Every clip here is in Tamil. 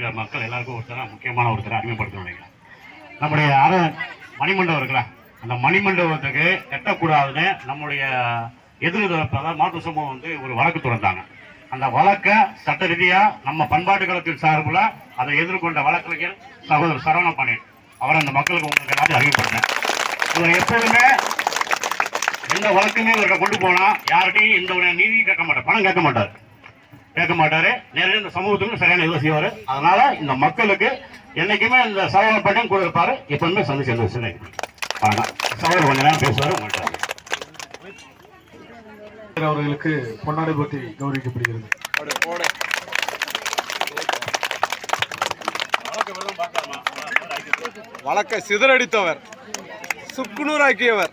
இருக்கிற மக்கள் எல்லாருக்கும் ஒருத்தர முக்கியமான ஒருத்தரை அறிமுகப்படுத்தணும் நினைக்கிறேன். நம்முடைய அர மணிமண்டபம் இருக்குல்ல அந்த மணிமண்டபத்துக்கு கட்டக்கூடாதுன்னு நம்முடைய எதிர்ப்பு மாற்று சமூகம் வந்து ஒரு வழக்கு தொடர்ந்தாங்க. அந்த வழக்கை சட்ட ரீதியாக நம்ம பண்பாட்டு களத்தின் சார்பில் அதை எதிர்கொண்ட வழக்கறிஞர் சகோதரர் சரவண பாண்டியன் அவரை அந்த மக்களுக்கு உங்களுக்கு எல்லாத்தையும் அறிவிப்படுறேன் இவர் எப்போதுமே எந்த வழக்குமே இவர்கிட்ட கொண்டு போனால் யார்கிட்டையும் எந்த ஒரு நீதியும் கேட்க மாட்டார் பணம் கேட்க மாட்டார். கேட்க மாட்டாரு. நேரடியாக இந்த சமூகத்துக்கு சரியான இது செய்வாரு அதனால இந்த மக்களுக்கு என்னைக்குமே இந்த சகோதர பட்டம் கூட இருப்பாரு எப்பவுமே சந்திச்சு விஷயம் இல்லை. வணக்கம் சகோதரர் கொஞ்ச நேரம் பேசுவாரு உங்கள்கிட்ட அவர்களுக்கு பொன்னாடை போட்டி கௌரவிக்கப்படுகிறது. வழக்கை சிதறடித்தவர் சுக்குநூறாக்கியவர்.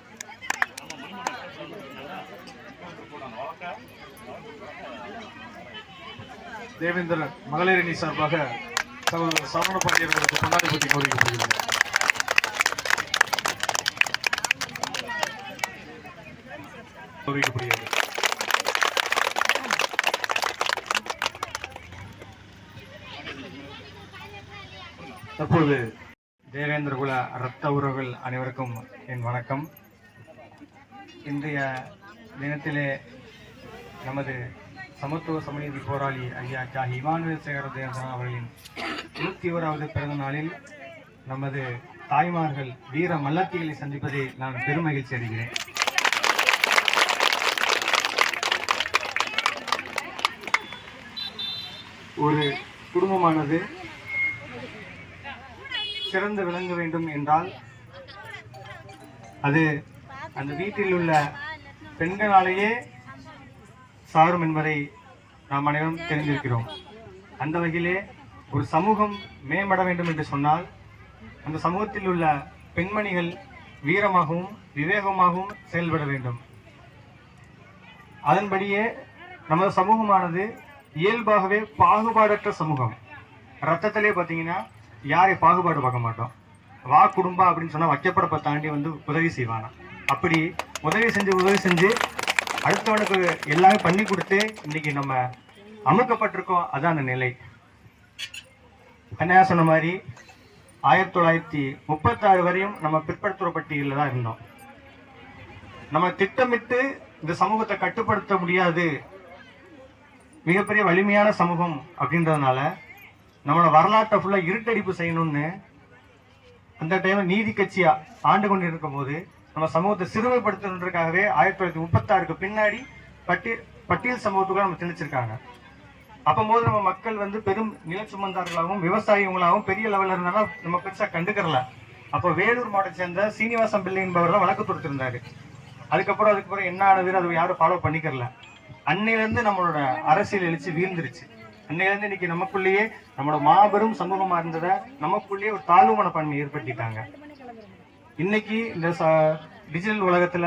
தேவேந்திரன் மகளிர் அணி சார்பாக சகோதரர் சரவண பாண்டியர்களுக்கு பொன்னாடை பற்றி கோரிக்கப்படுகிறது கோரிக்கப்படுகிறது தற்பொழுது தேவேந்திரகுல ரத்த இரத்த உறவுகள் அனைவருக்கும் என் வணக்கம். இன்றைய தினத்திலே நமது சமத்துவ சமநீதி போராளி ஐயா தியாகி இமானுவேல் சேகர தேவசன் அவர்களின் நூற்றி ஓராவது பிறந்த நாளில் நமது தாய்மார்கள் வீர மல்லத்திகளை சந்திப்பதை நான் பெருமகிழ்ச்சி அடைகிறேன். ஒரு குடும்பமானது சிறந்து விளங்க வேண்டும் என்றால் அது அந்த வீட்டில் உள்ள பெண்களாலேயே சாரும் என்பதை நாம் அனைவரும் தெரிந்திருக்கிறோம். அந்த வகையிலே ஒரு சமூகம் மேம்பட வேண்டும் என்று சொன்னால் அந்த சமூகத்தில் உள்ள பெண்மணிகள் வீரமாகவும் விவேகமாகவும் செயல்பட வேண்டும். அதன்படியே நமது சமூகமானது இயல்பாகவே பாகுபாடற்ற சமூகம். ரத்தத்திலே பார்த்தீங்கன்னா யாரை பாகுபாடு பார்க்க மாட்டோம். வா குடும்பம் அப்படின்னு சொன்னா வைக்கப்படப்ப தாண்டி வந்து உதவி செய்வானா. அப்படி உதவி செஞ்சு உதவி செஞ்சு அடுத்தவனுக்கு எல்லாமே பண்ணி கொடுத்து இன்னைக்கு நம்ம அமுக்கப்பட்டிருக்கோம். அதான் அந்த நிலை. கண்ணையா சொன்ன மாதிரி ஆயிரத்தி தொள்ளாயிரத்தி முப்பத்தாறு வரையும் நம்ம பிற்படுத்துற பட்டியலில் தான் இருந்தோம். நம்ம திட்டமிட்டு இந்த சமூகத்தை கட்டுப்படுத்த முடியாது. மிகப்பெரிய வலிமையான சமூகம் அப்படின்றதுனால நம்மளோட வரலாற்றை ஃபுல்லாக இருட்டடிப்பு செய்யணும்னு அந்த டைம் நீதி கட்சியாக ஆண்டு கொண்டு இருக்கும் போது நம்ம சமூகத்தை சிறுமைப்படுத்தணுன்றதுக்காகவே ஆயிரத்தி தொள்ளாயிரத்தி முப்பத்தாறுக்கு பின்னாடி பட்டியல் பட்டியல் சமூகத்துக்குள்ள நம்ம திணிச்சிருக்காங்க. அப்போது நம்ம மக்கள் வந்து பெரும் நில சுமந்தார்களாகவும் விவசாயிகளாகவும் பெரிய லெவலில் இருந்தாலும் நம்ம பெருசாக கண்டுக்கிறல. அப்போ வேலூர் மாவட்டத்தை சேர்ந்த சீனிவாசம் பிள்ளை என்பவர் தான் வழக்கு தொடுத்திருந்தாரு. அதுக்கப்புறம் அதுக்கப்புறம் என்ன ஆனதுன்னு அதை யாரும் ஃபாலோ பண்ணிக்கிறல. அன்னையிலேருந்து நம்மளோட அரசியல் எழுச்சி வீழ்ந்துருச்சு. அன்னையிலேருந்து இன்னைக்கு நமக்குள்ளேயே நம்மளோட மாபெரும் சமூகமாக இருந்ததை நமக்குள்ளேயே ஒரு தாழ்வு மனப்பான்மை ஏற்படுத்திட்டாங்க. இன்னைக்கு இந்த டிஜிட்டல் உலகத்துல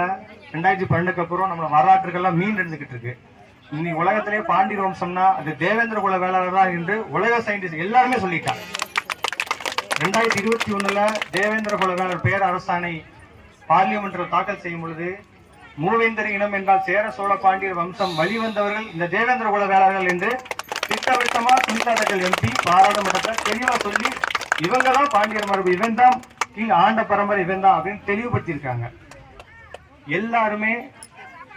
ரெண்டாயிரத்தி பன்னெண்டுக்கு அப்புறம் நம்ம வரலாற்றுகள்லாம் மீண்டெடுத்துக்கிட்டு இருக்கு இன்னைக்கு உலகத்திலே பாண்டி வம்சம்னா அது தேவேந்திர குல வேளாளர் தான் என்று உலக சயின்டிஸ்ட் எல்லாருமே சொல்லிட்டாங்க. ரெண்டாயிரத்தி இருபத்தி ஒண்ணுல தேவேந்திர குல வேளாளர் பேர் அரசாணை பார்லிமெண்ட்டில் தாக்கல் செய்யும் பொழுது மூவேந்தர் இனம் என்றால் சேர சோழ பாண்டியர் வம்சம் வழிவந்தவர்கள் இந்த தேவேந்திர குல வேளாளர்கள் என்று திட்டவட்டமா சுனிதா எம்பி பாராளுமன்றத்தில் தெளிவா சொல்லி இவங்க தான் பாண்டியர் மரபு இவன் தான் கிங் ஆண்ட பரம்பரை இவன் தான் அப்படின்னு தெளிவுபடுத்தியிருக்காங்க. எல்லாருமே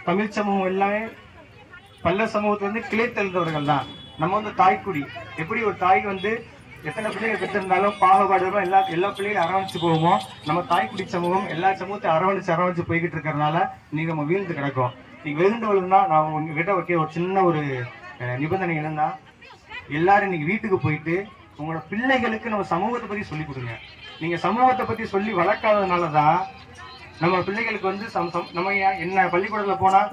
தமிழ் சமூகம் எல்லாமே பல்ல சமூகத்திலிருந்து கிளை தெளிந்தவர்கள் தான். நம்ம வந்து தாய்க்குடி. எப்படி ஒரு தாய் வந்து எத்தனை பிள்ளைகள் பெற்றிருந்தாலும் பாகுபாடுகளும் எல்லா எல்லா பிள்ளைகளும் அரவணைச்சு போவோமோ நம்ம தாய்க்குடி சமூகம் எல்லா சமூகத்தையும் அரவணைச்சு அரவணைச்சு போய்கிட்டு இருக்கறனால நீங்க நம்ம வீழ்ந்து கிடக்கும். நீங்க விழுந்து விழுந்தா நான் உங்ககிட்ட வைக்க ஒரு சின்ன ஒரு நிபந்தனை என்னன்னா எல்லாரும் இன்னைக்கு வீட்டுக்கு போயிட்டு உங்களோட பிள்ளைகளுக்கு நம்ம சமூகத்தை பத்தி சொல்லி கொடுங்க. நீங்க சமூகத்தை பத்தி சொல்லி வளர்க்காததுனால தான் நம்ம பிள்ளைகளுக்கு வந்து சம்- சம்- நம்ம ஏன் என்ன பள்ளிக்கூடத்துல போனா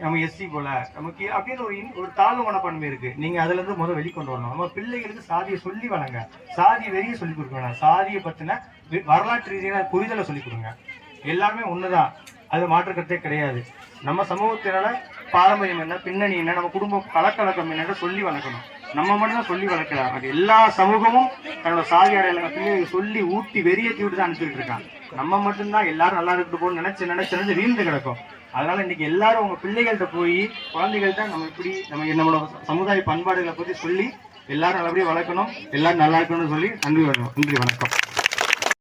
நம்ம எஸ்சி போல நமக்கு அப்படின்னு ஒரு ஒரு தாழ்வு மனப்பான்மை இருக்கு. நீங்க அதுல இருந்து முதல் வெளிக்கொண்டு வரணும். நம்ம பிள்ளைகளுக்கு சாதியை சொல்லி வளங்க சாதி வெறிய சொல்லி கொடுக்க வேணாம். சாதியை பத்தின வி- வரலாற்று ரீதியான புரிதலை சொல்லி கொடுங்க. எல்லாருமே ஒண்ணுதான். அது மாற்றுக்கருத்தே கிடையாது. நம்ம சமூகத்தினால பாரம்பரியம் என்ன பின்னணி என்ன நம்ம குடும்ப கலக்கலக்கம் என்னன்னு சொல்லி வளர்க்கணும். நம்ம மட்டும்தான் சொல்லி வளர்க்கலாம் அது எல்லா சமூகமும் தன்னோட சாதி அடையாளத்திலேயே சொல்லி ஊட்டி வெறியத்தி விட்டு தான் அனுப்பிச்சுட்டு இருக்காங்க. நம்ம மட்டும்தான் எல்லாரும் நல்லா இருக்கட்டு போன்னு நினைச்சு நினைச்சு நினைச்சு வீழ்ந்து கிடக்கும். அதனால இன்னைக்கு எல்லாரும் உங்க பிள்ளைகள்கிட்ட போய் குழந்தைகள்கிட்ட நம்ம இப்படி நம்ம நம்மளோட சமுதாய பண்பாடுகளை பத்தி சொல்லி எல்லாரும் நல்லபடியாக வளர்க்கணும் எல்லாரும் நல்லா இருக்கணும்னு சொல்லி நன்றி வணக்கம். நன்றி வணக்கம்.